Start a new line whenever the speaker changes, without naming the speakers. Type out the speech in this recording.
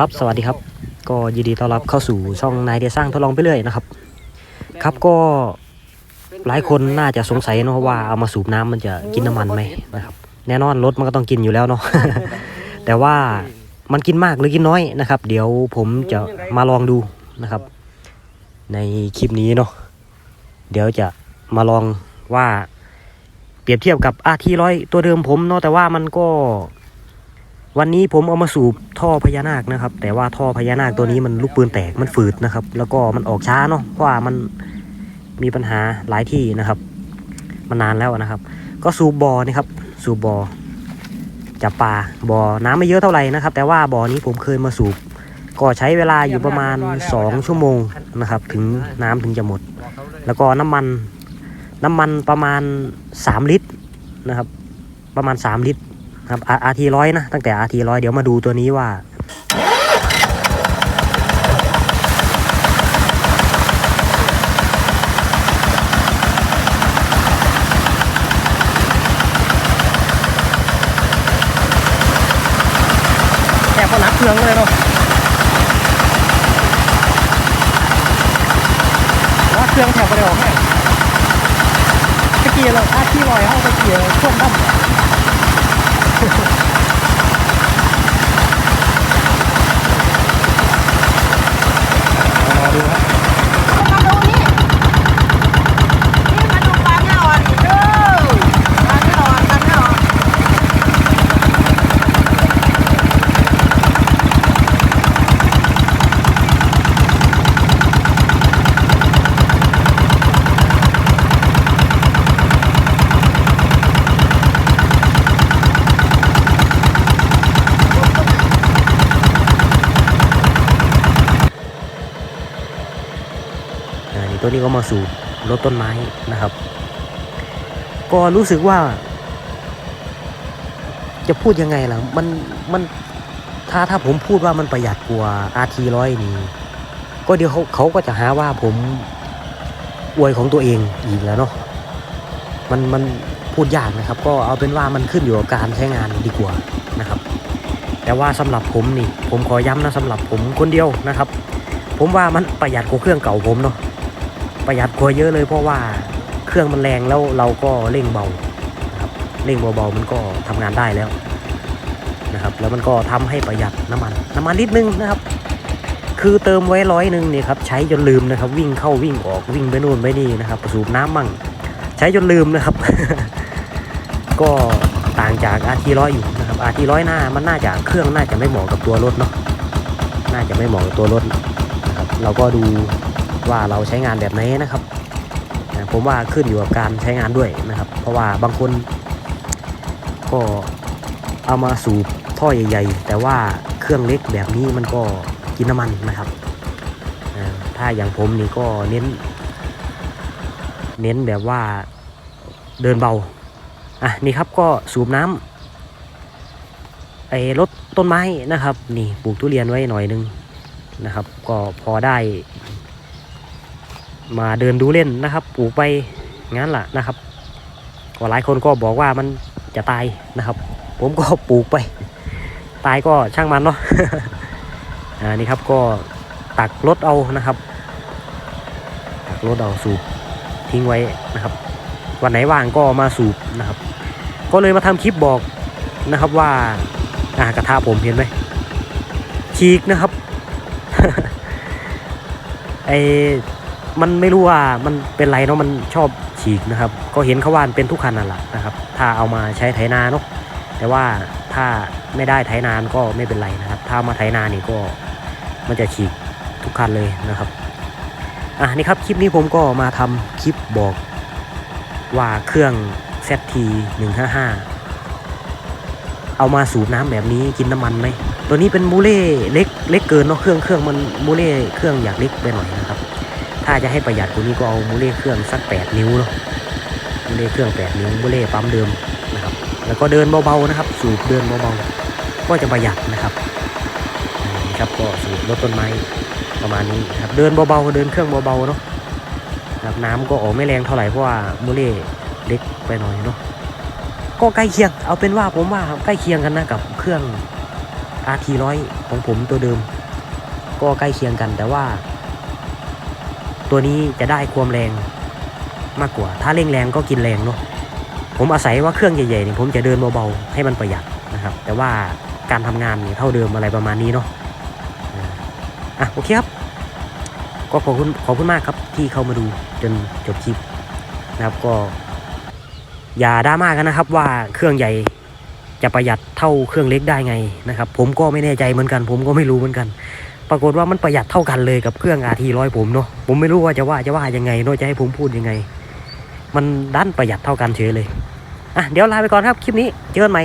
ครับ สวัสดีครับ ก็ยินดีต้อนรับเข้าสู่ช่องนายเดียสร้างทดลองไปเรื่อยนะครับ ครับก็หลายคนน่าจะสงสัยเนาะว่าเอามาสูบน้ำมันจะกินน้ำมันไหมนะครับ แน่นอนรถมันก็ต้องกินอยู่แล้วเนาะ แต่ว่ามันกินมากหรือกินน้อยนะครับ เดี๋ยวผมจะมาลองดูนะครับ ในคลิปนี้เนาะ เดี๋ยวจะมาลองว่าเปรียบเทียบกับอาทีร้อยตัวเดิมผมเนาะแต่ว่ามันก็ วันนี้ผมเอามาสูบท่อพญานาคนะครับ แต่ว่าท่อพญานาคตัวนี้มันลูกปืนแตกมันฝืดนะครับ แล้วก็มันออกช้าเนาะเพราะว่ามันมีปัญหาหลายที่นะครับมันานแล้วนะครับ ก็สูบบ่อนี่ครับสูบบ่อจับปลาบ่อน้ำไม่เยอะเท่าไหร่นะครับ แต่ว่าบ่อนี้ผมเคยมาสูบ ก็ใช้เวลาอยู่ประมาณ 2 ชั่วโมงนะครับ ถึงน้ำถึงจะหมด แล้วก็น้ำมันน้ำมันประมาณ 3 ลิตรนะครับ ประมาณ 3 ลิตร ครับอาทีร้อยนะ ตั้งแต่อาทีร้อยเดี๋ยวมาดูตัวนี้ว่าแอบก็นักเครื่องเลยเนาะนักเครื่องแถวไปเลยออกแม่ตะกี้เราอาทีร้อยเอาตะกี้ช่วงดั้ม รอดูครับ
มาดูนี่ นี่มาดูปลาเงาอะเด้อปลาเงาอะปลาเงาอะ
อ่านี่ ตัวนี้ก็มาสู่รถต้นไม้นะครับ ก็รู้สึกว่า จะพูดยังไงล่ะ มันมันถ้าถ้าผมพูดว่ามันประหยัดกว่า RT ร้อยนี่ก็เดี๋ยวเขาเขาก็จะหาว่าผมอวยของตัวเองอีกแล้วเนาะมันมันพูดยากนะครับ ก็เอาเป็นว่ามันขึ้นอยู่กับการใช้งานดีกว่านะครับ แต่ว่าสำหรับผมนี่ ผมขอย้ำนะสำหรับผมคนเดียวนะครับ ผมว่ามันประหยัดกว่าเครื่องเก่าผมเนาะ ประหยัดกว่าเยอะเลยเพราะว่าเครื่องมันแรงแล้วเราก็เร่งเบาครับเร่งเบาๆมันก็ทำงานได้แล้วนะครับ แล้วมันก็ทำให้ประหยัดน้ำมัน น้ำมันนิดนึงนะครับ คือเติมไว้ร้อยหนึ่งเนี่ยครับใช้จนลืมนะครับ วิ่งเข้าวิ่งออกวิ่งไปนู่นไปนี่นะครับสูบน้ำมั่ง ใช้จนลืมนะครับ ก็ต่างจากอาทีร้อยอยู่นะครับอาทีร้อยหน้ามันน่าจะเครื่องน่าจะไม่เหมาะกับตัวรถเนาะน่าจะไม่เหมาะกับตัวรถนะครับเราก็ดู ว่าเราใช้งานแบบไหนนะครับ ผมว่าขึ้นอยู่กับการใช้งานด้วยนะครับ เพราะว่าบางคนก็เอามาสูบท่อใหญ่ ๆ แต่ว่าเครื่องเล็กแบบนี้มันก็กินน้ำมันนะครับ ถ้าอย่างผมนี่ก็เน้น เน้นแบบว่าเดินเบา อะนี่ครับก็สูบน้ำไอ้รถต้นไม้นะครับ นี่ปลูกทุเรียนไว้หน่อยนึงนะครับ ก็พอได้ มาเดินดูเล่นนะครับ ปลูกไปงั้นแหละนะครับก็หลายคนก็บอกว่ามันจะตายนะครับ ผมก็ปลูกไป ตายก็ช่างมันเนาะอ่านี่ครับก็ตักรถเอานะครับ ตักรถเอาสูบทิ้งไว้นะครับ วันไหนว่างก็มาสูบนะครับ ก็เลยมาทำคลิปบอกนะครับว่าอ่ากระทะผมเห็นไหมฉีกนะครับไอ มันไม่รู้ว่ามันเป็นไรเนาะมันชอบฉีกนะครับ ก็เห็นเขาว่านเป็นทุกคันนั่นแหละนะครับ ถ้าเอามาใช้ไถนาเนาะแต่ว่าถ้าไม่ได้ไถนานก็ไม่เป็นไรนะครับ ถ้ามาไถนานี่ก็มันจะฉีกทุกคันเลยนะครับอะนี่ครับคลิปนี้ผมก็มาทำคลิปบอกว่าเครื่อง ZT 155 เอามาสูบน้ำแบบนี้กินน้ำมันไหมตัวนี้เป็นมูเล่เล็กเล็กเกินเนาะเครื่องเครื่องมันมูเล่เครื่องอยากเล็กไปหน่อยนะครับ ถ้าจะให้ประหยัดกว่านี้ก็เอามูเล่เครื่องสัก 8 นิ้วเนาะมูเล่เครื่อง 8 นิ้วมูเล่ปั๊มเดิมนะครับ แล้วก็เดินเบาๆนะครับ สูบเดินเบาๆก็จะประหยัดนะครับนะครับก็สูบรถต้นไม้ประมาณนี้ครับเดินเบาๆเดินเครื่องเบาๆเนาะนะครับน้ำก็ออกไม่แรงเท่าไหร่เพราะว่ามูเล่เล็กไปหน่อยเนาะก็ใกล้เคียงเอาเป็นว่าผมว่าใกล้เคียงกันนะกับเครื่อง RT ร้อยของผมตัวเดิม ก็ใกล้เคียงกันแต่ว่า ตัวนี้จะได้ความแรงมากกว่า ถ้าเร่งแรงก็กินแรงเนาะผมอาศัยว่าเครื่องใหญ่ๆเนี่ยผมจะเดินเบาๆให้มันประหยัดนะครับ แต่ว่าการทำงานเนี่ยเท่าเดิมอะไรประมาณนี้เนาะอ่าอะโอเคครับก็ขอบคุณขอบคุณมากครับที่เข้ามาดูจนจบคลิปนะครับก็ อย่าดราม่ากันนะครับว่าเครื่องใหญ่จะประหยัดเท่าเครื่องเล็กได้ไงนะครับ ผมก็ไม่แน่ใจเหมือนกัน ผมก็ไม่รู้เหมือนกัน ปรากฏว่ามันประหยัดเท่ากันเลยกับเครื่องอาทีร้อยผมเนาะผมไม่รู้ว่าจะว่าจะว่ายังไงเนาะจะให้ผมพูดยังไง มันดันประหยัดเท่ากันเฉยเลยอะเดี๋ยวลาไปก่อนครับคลิปนี้เจอกันใหม่